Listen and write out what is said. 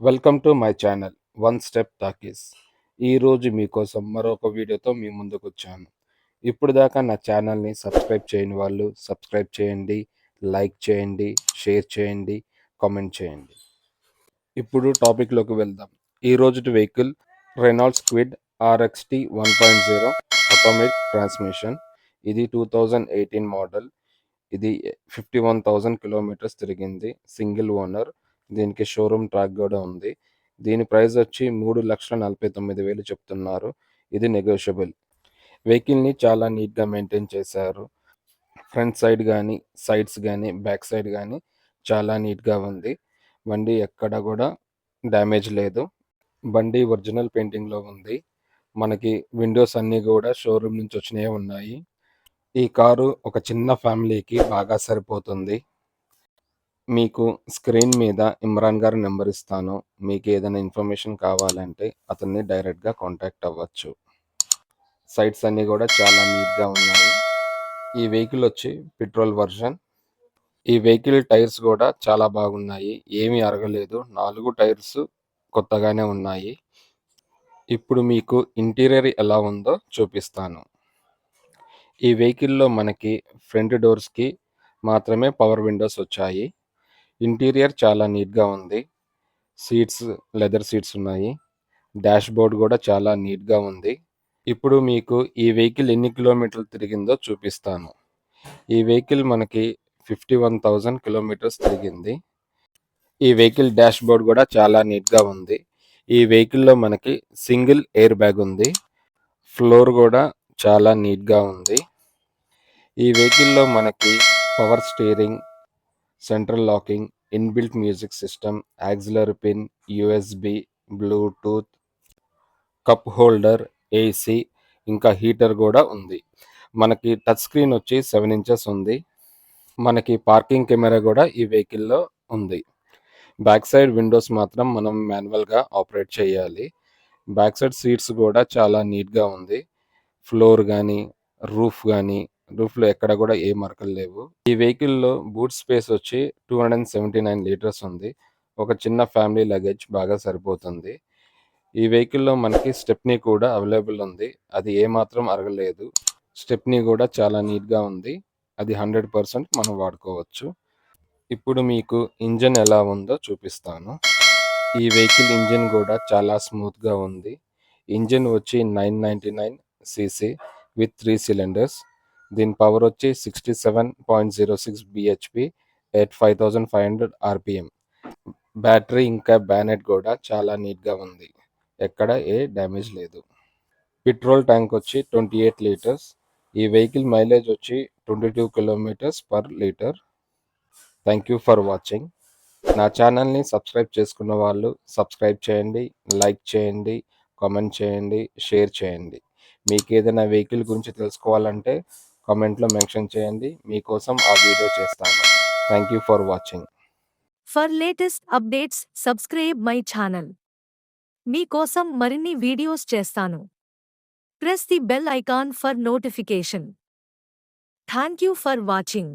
Welcome to my channel one step talkies ఈరోజు మీకోసం మరొక వీడియోతో మీ ముందుకు వచ్చాను ఇప్పుడు దాకా నా ఛానల్ని సబ్స్క్రైబ్ చేయని వాళ్ళు సబ్స్క్రైబ్ చేయండి లైక్ చేయండి షేర్ చేయండి కామెంట్ చేయండి. ఇప్పుడు టాపిక్లోకి వెళ్దాం. ఈ రోజు vehicle Renault Kwid RXT one point zero automatic transmission ఇది టూ థౌజండ్ ఎయిటీన్ మోడల్ ఇది ఫిఫ్టీ వన్ థౌజండ్ కిలోమీటర్స్ తిరిగింది. సింగిల్ ఓనర్ దీనికి షోరూమ్ ట్రాక్ కూడా ఉంది. దీని ప్రైస్ వచ్చి మూడు లక్షల నలభై తొమ్మిది వేలు చెప్తున్నారు. ఇది నెగోషియబుల్. వెహికల్ని చాలా నీట్గా మెయింటైన్ చేశారు. ఫ్రంట్ సైడ్ కానీ సైడ్స్ కానీ బ్యాక్ సైడ్ కానీ చాలా నీట్గా ఉంది. బండి ఎక్కడ కూడా డ్యామేజ్ లేదు. బండి ఒరిజినల్ పెయింటింగ్లో ఉంది. మనకి విండోస్ అన్నీ కూడా షోరూమ్ నుంచి వచ్చినవి ఉన్నాయి. ఈ కారు ఒక చిన్న ఫ్యామిలీకి బాగా సరిపోతుంది. మీకు స్క్రీన్ మీద ఇమ్రాన్ గారి నెంబర్ ఇస్తాను. మీకు ఏదైనా ఇన్ఫర్మేషన్ కావాలంటే అతన్ని డైరెక్ట్గా కాంటాక్ట్ అవ్వచ్చు. సైట్స్ అన్నీ కూడా చాలా నీట్గా ఉన్నాయి. ఈ వెహికల్ వచ్చి పెట్రోల్ వర్షన్. ఈ వెహికల్ టైర్స్ కూడా చాలా బాగున్నాయి. ఏమీ అరగలేదు. నాలుగు టైర్స్ కొత్తగానే ఉన్నాయి. ఇప్పుడు మీకు ఇంటీరియర్ ఎలా ఉందో చూపిస్తాను. ఈ వెహికల్లో మనకి ఫ్రంట్ డోర్స్కి మాత్రమే పవర్ విండోస్ వచ్చాయి. ఇంటీరియర్ చాలా నీట్గా ఉంది. సీట్స్ లెదర్ సీట్స్ ఉన్నాయి. డాష్ బోర్డ్ కూడా చాలా నీట్గా ఉంది. ఇప్పుడు మీకు ఈ వెహికల్ ఎన్ని కిలోమీటర్లు తిరిగిందో చూపిస్తాను. ఈ వెహికల్ మనకి ఫిఫ్టీ వన్ థౌజండ్ కిలోమీటర్స్ తిరిగింది. ఈ వెహికల్ డాష్ బోర్డ్ కూడా చాలా నీట్గా ఉంది. ఈ వెహికల్లో మనకి సింగిల్ ఎయిర్ బ్యాగ్ ఉంది. ఫ్లోర్ కూడా చాలా నీట్గా ఉంది. ఈ వెహికల్లో మనకి power steering central locking inbuilt music system accelerator pin USB Bluetooth cup holder AC ఇంకా హీటర్ కూడా ఉంది. మనకి టచ్ స్క్రీన్ వచ్చి సెవెన్ ఇంచెస్ ఉంది. మనకి పార్కింగ్ కెమెరా కూడా ఈ వెహికల్లో ఉంది. బ్యాక్ సైడ్ విండోస్ మాత్రం మనం మాన్యువల్గా ఆపరేట్ చేయాలి. బ్యాక్ సైడ్ సీట్స్ కూడా చాలా నీట్గా ఉంది. ఫ్లోర్ కానీ రూఫ్ కానీ రూఫ్లో ఎక్కడ కూడా ఏ మరకలు లేవు. ఈ వెహికల్లో బూట్ స్పేస్ వచ్చి two hundred and seventy nine litres ఉంది. ఒక చిన్న ఫ్యామిలీ లగేజ్ బాగా సరిపోతుంది. ఈ వెహికల్లో మనకి స్టెప్నీ కూడా అవైలబుల్ ఉంది. అది ఏమాత్రం అరగలేదు. స్టెప్నీ కూడా చాలా నీట్గా ఉంది. అది హండ్రెడ్ పర్సెంట్ మనం వాడుకోవచ్చు. ఇప్పుడు మీకు ఇంజన్ ఎలా ఉందో చూపిస్తాను. ఈ వెహికల్ ఇంజిన్ కూడా చాలా స్మూత్గా ఉంది. ఇంజిన్ వచ్చి nine ninety nine CC with three cylinders. దీని పవర్ వచ్చి sixty seven point zero six BHP at five thousand five hundred RPM battery ఇంకా బ్యానెట్ కూడా చాలా నీట్గా ఉంది. ఎక్కడ ఏ డ్యామేజ్ లేదు. పెట్రోల్ ట్యాంక్ వచ్చి ట్వంటీ ఎయిట్ లీటర్స్ ఈ వెహికల్ మైలేజ్ వచ్చి twenty two kilometres per litre thank you for watching నా ఛానల్ని సబ్స్క్రైబ్ చేసుకున్న వాళ్ళు సబ్స్క్రైబ్ చేయండి లైక్ చేయండి కామెంట్ చేయండి షేర్ చేయండి. మీకు ఏదైనా వెహికల్ గురించి తెలుసుకోవాలంటే కామెంట్లో మెన్షన్ చేయండి. మీకోసం ఆ వీడియో చేస్తాను. Thank you for watching for latest updates subscribe my channel మీకోసం మరిన్ని వీడియోస్ చేస్తాను. Press the bell icon for notification thank you for watching